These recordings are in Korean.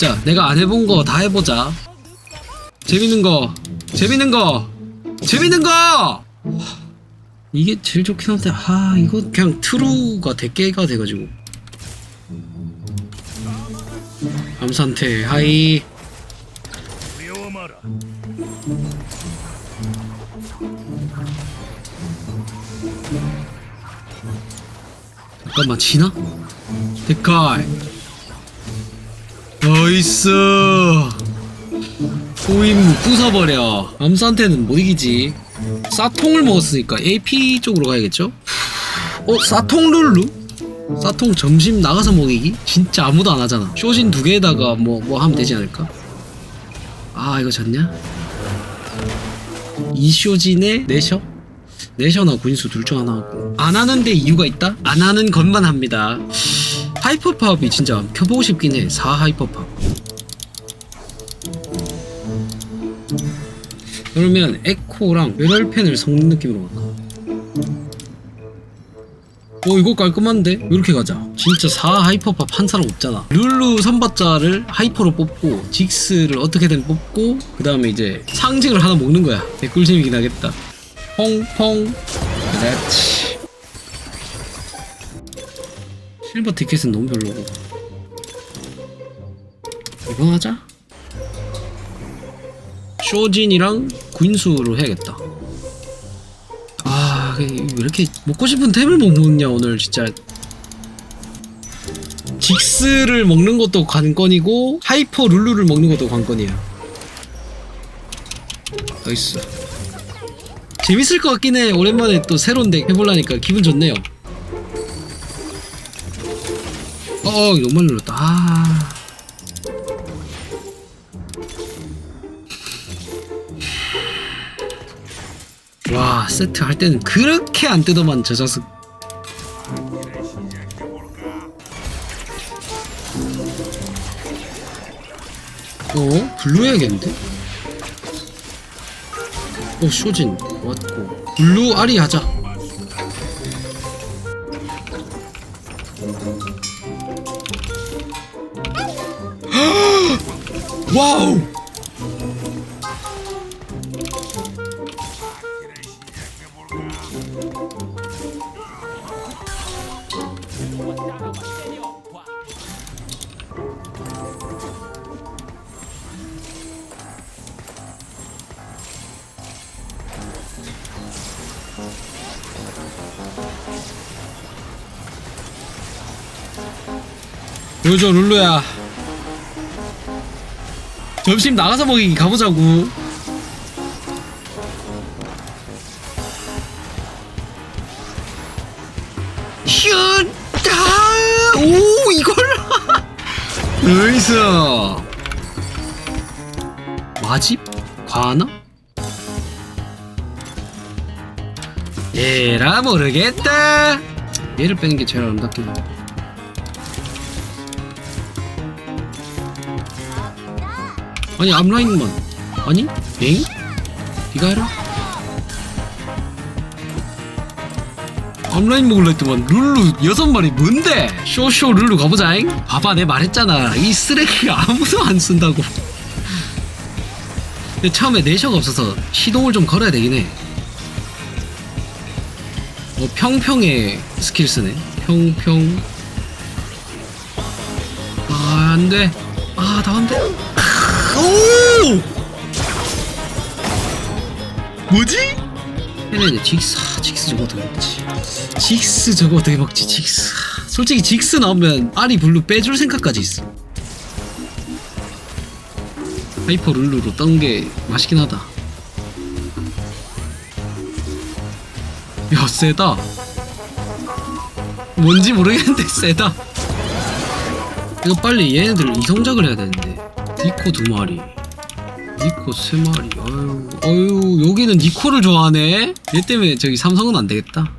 자. 내가 안 해본 거 다 해보자. 재밌는 거. 재밌는 거. 재밌는 거! 이게 제일 좋긴 한데 아 이거 그냥 트루가 대깨가 돼가지고. 암산태 하이. 잠깐만 지나? 데카이. 나이스 호임무 부숴버려 암수한테는 못 이기지 싸통을 먹었으니까 AP 쪽으로 가야겠죠? 어? 싸통 룰루? 싸통 점심 나가서 먹이기? 진짜 아무도 안 하잖아 쇼진 두 개에다가 뭐, 뭐 하면 되지 않을까? 아 이거 졌냐? 이쇼진의 내셔? 내셔나 군수 둘 중 하나 하고 안 하는데 이유가 있다? 안 하는 것만 합니다 하이퍼팝이 진짜 켜보고 싶긴 해 4 하이퍼팝. 그러면 에코랑 외럴펜을 섞는 느낌으로 갈까? 어 이거 깔끔한데? 이렇게 가자. 진짜 4 하이퍼팝 한 사람 없잖아. 룰루 3바자를 하이퍼로 뽑고 직스를 어떻게든 뽑고 그 다음에 이제 상징을 하나 먹는 거야. 개꿀잼이긴 하겠다. 퐁퐁. 그렇지 실버 티켓은 너무 별로고 이거 하자 쇼진이랑 구인수로 해야겠다 아, 왜 이렇게 먹고 싶은 템을 못 먹냐 오늘 진짜. 직스를 먹는 것도 관건이고 하이퍼 룰루를 먹는 것도 관건이야. 나이스. 재밌을 것 같긴 해. 오랜만에 또 새로운 덱 해보려니까 기분 좋네요. 어, 너무 많이 눌렀다. 아. 와 세트 할 때는 그렇게 안 뜯어만 저 자식 어? 블루 해야겠는데? 어 쇼진 왔고 블루 아리 하자 와우. 보여줘 룰루야 점심 나가서 먹이기 가보자고. 슈다! 오 이걸? 나이스 마집? 과나? 에라 모르겠다. 얘를 빼는 게 제일 아름답긴 해 아니 앞라인만 아니? 엥? 니가 해라. 앞라인 먹을라 했더만 룰루 여섯 마리 뭔데? 쇼쇼 룰루 가보자잉. 봐봐 내 말했잖아. 이 쓰레기가 아무도 안 쓴다고. 근데 처음에 내셔가 없어서 시동을 좀 걸어야 되긴 해. 어, 평평에 스킬 쓰네. 평평. 아 안돼. 아 나간대 오! 뭐지? 얘네 직스 아, 직스 저거 어떻게 먹지? 직스 저거 어떻게 먹지? 직스 아, 솔직히 직스 나오면 아리 블루 빼줄 생각까지 있어 하이퍼 룰루로 떤게 맛있긴 하다 야 세다 뭔지 모르겠는데 세다 이거 빨리 얘네들 이성작을 해야 되는데 니코 두 마리. 니코 세 마리. 어유 어유 여기는 니코를 좋아하네. 얘 때문에 저기 삼성은 안 되겠다.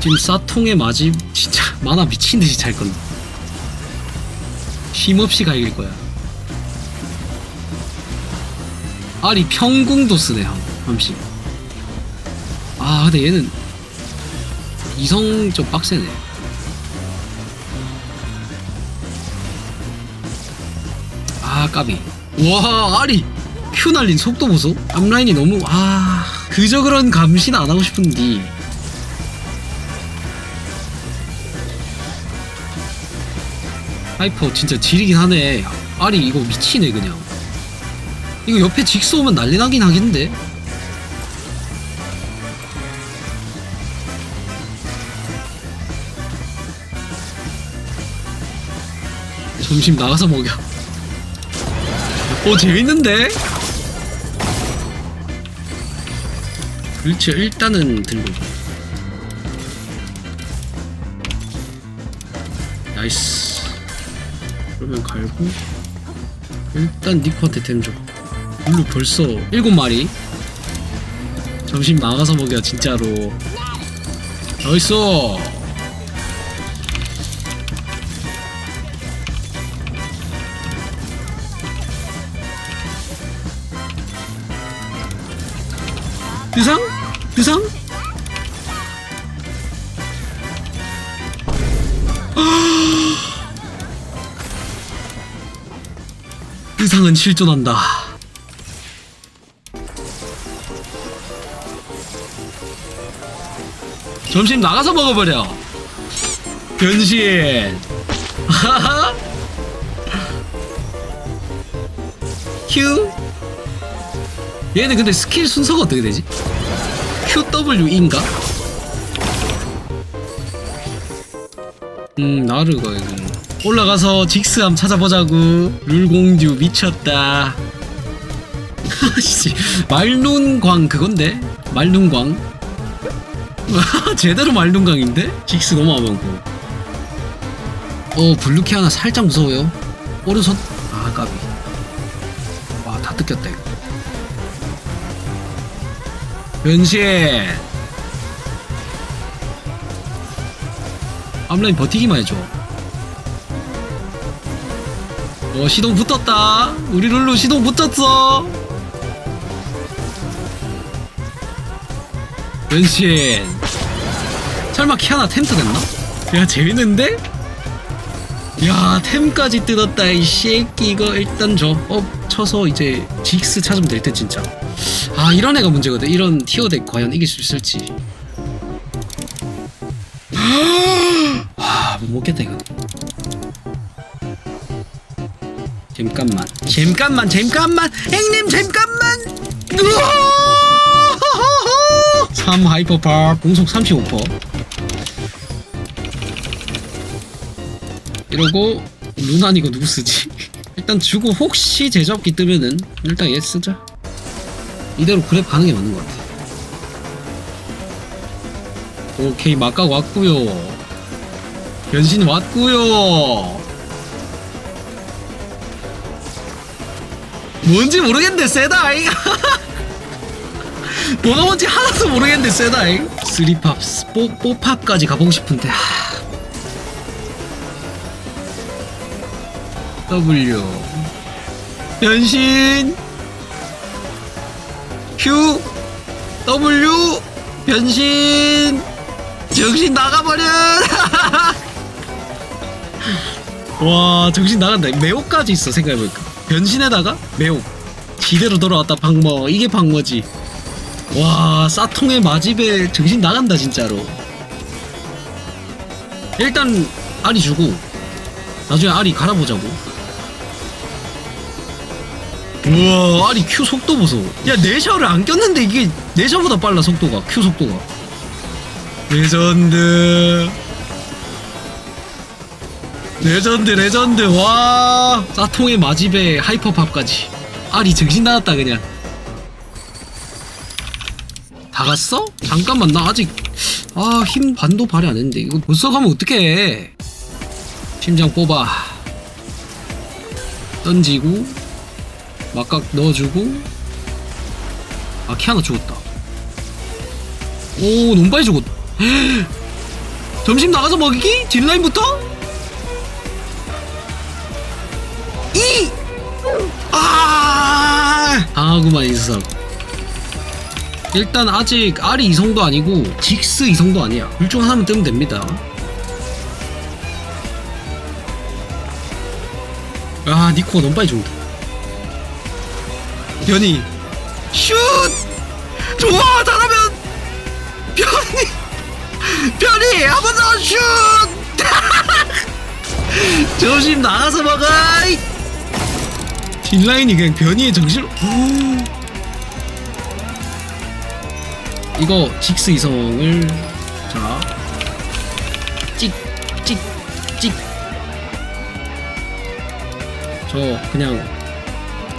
지금 싸통의 마집 진짜 만화 미친 듯이 잘 건데. 쉼없이 갈길 거야. 아리 평궁도 쓰네 한 함씩 아 근데 얘는 이성 좀 빡세네 아 까비. 와 아리. 큐 날린 속도 보소. 앞라인이 너무 아 그저 그런 감시는 안 하고 싶은데. 하이퍼 진짜 지리긴 하네. 아리 이거 미치네 그냥. 이거 옆에 직스 오면 난리 나긴 하겠는데. 점심 나가서 먹여 오 재밌는데? 그렇죠. 일단은 들고 나이스. 그러면 갈고. 일단 니코한테 템줘. 블루 벌써 일곱 마리. 점심 나가서 먹여 진짜로. 나이스 유상? 유상? 유상은 실존한다. 점심 나가서 먹어버려. 변신. 휴. 얘는 근데 스킬 순서가 어떻게 되지? QW인가? 음 나르가 이거 올라가서 직스함 찾아보자고. 룰공듀 미쳤다. 씨 말룬광 그건데? 말룬광? 제대로 말룬광인데? 직스 너무 안 많고. 어 블루키 하나 살짝 무서워요. 오른손? 아 까비. 와 다 뜯겼다 이거 변신 앞라인 버티기만 해줘. 어 시동 붙었다. 우리 룰루 시동 붙었어. 변신 설마 키아나 템트 됐나? 야 재밌는데? 야 템까지 뜯었다 이 새끼. 이거 일단 저업 쳐서 이제 직스 찾으면 될 듯 진짜. 아 이런 애가 문제거든. 이런 티어 덱 과연 이길 수 있을지. 아못 먹겠다 이거 잠깐만. 잠깐만 잠깐만! 형님 잠깐만! 3 하이퍼파 공속 35% 이러고 루난 이거 누구 쓰지? 일단 주고 혹시 제접기 뜨면은 일단 얘 쓰자 이대로 그랩 가는 게 맞는 것 같아. 오케이, 막각 왔구요. 변신 왔구요. 뭔지 모르겠는데 세다 잉. 뭐가 뭔지 하나도 모르겠는데 세다 잉. 쓰리팝, 뽀, 뽀팝까지 가보고 싶은데. W. 변신. Q. W. 변신. 정신 나가버려 와 정신 나간다. 매혹까지 있어 생각해보니까. 변신에다가 매혹. 지대로 돌아왔다 방머. 이게 방머지. 와 싸통의 마집에 정신 나간다 진짜로. 일단 아리 주고 나중에 아리 갈아보자고 우와 아니 큐 속도 보소. 야 내셔를 안 꼈는데 이게 내셔보다 빨라 속도가. 큐 속도가. 레전드. 레전드 레전드. 와 싸통의 마집에 하이퍼팝까지. 아리 정신 나갔다 그냥. 다 갔어? 잠깐만 나 아직 아 힘 반도 발휘 안 했는데. 이거 벌써 가면 어떡해? 심장 뽑아. 던지고 막각 넣어주고 아 키아나 죽었다 오 너무 빨리 죽었다 점심 나가서 먹이기? 뒷라인부터? 이! 아! 당하구만 이수석 일단 아직 알이 이성도 아니고 직스 이성도 아니야 둘 중 하나만 뜨면 됩니다 아 니코가 너무 빨리 죽는다 변이 슛! 좋아 잘하면 변이 변이 한번 더 슛! 조심 나가서 막아 이. 뒷라인이 그냥 변이의 정신으로. 이거 직스 이성을 자 찍 찍 찍. 저 그냥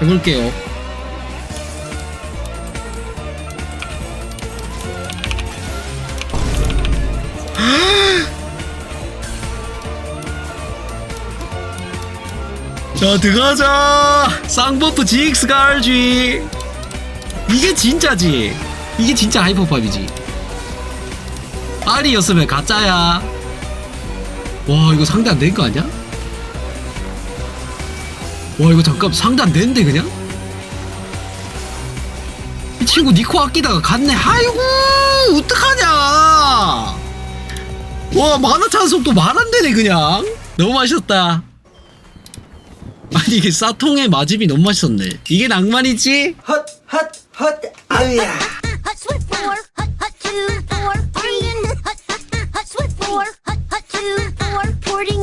해볼게요 자 들어가자. 쌍버프 직스가 알지? 이게 진짜지? 이게 진짜 하이퍼팝이지. 알이었으면 가짜야. 와 이거 상대 안 된 거 아니야? 와 이거 잠깐 상대 안 되는데 그냥? 이 친구 니코 아끼다가 갔네. 아이고 어떡하냐. 와 만화 찬속 또말안 되네 그냥. 너무 맛있었다 아니 이게 사통의 마집이 너무 맛있었네. 이게 낭만이지? 헛, 헛, 헛, 아야.